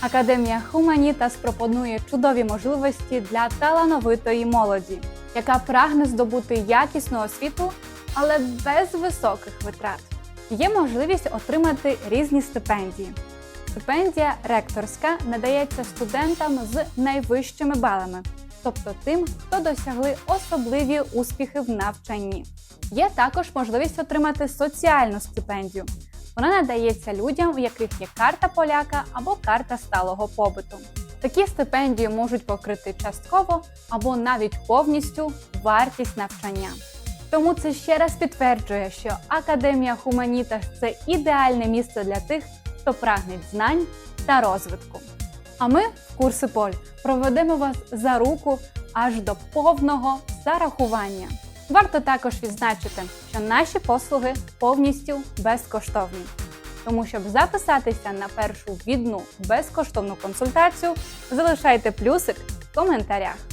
Академія Хуманітас пропонує чудові можливості для талановитої молоді, яка прагне здобути якісну освіту, але без високих витрат. Є можливість отримати різні стипендії. Стипендія ректорська надається студентам з найвищими балами, тобто тим, хто досягли особливі успіхи в навчанні. Є також можливість отримати соціальну стипендію. Вона надається людям, у яких є карта поляка або карта сталого побуту. Такі стипендії можуть покрити частково або навіть повністю вартість навчання. Тому це ще раз підтверджує, що Академія Хуманітас це ідеальне місце для тих, хто прагне знань та розвитку. А ми в курси Поль проведемо вас за руку аж до повного зарахування. Варто також відзначити, що наші послуги повністю безкоштовні. Тому, щоб записатися на першу відну безкоштовну консультацію, залишайте плюсик в коментарях.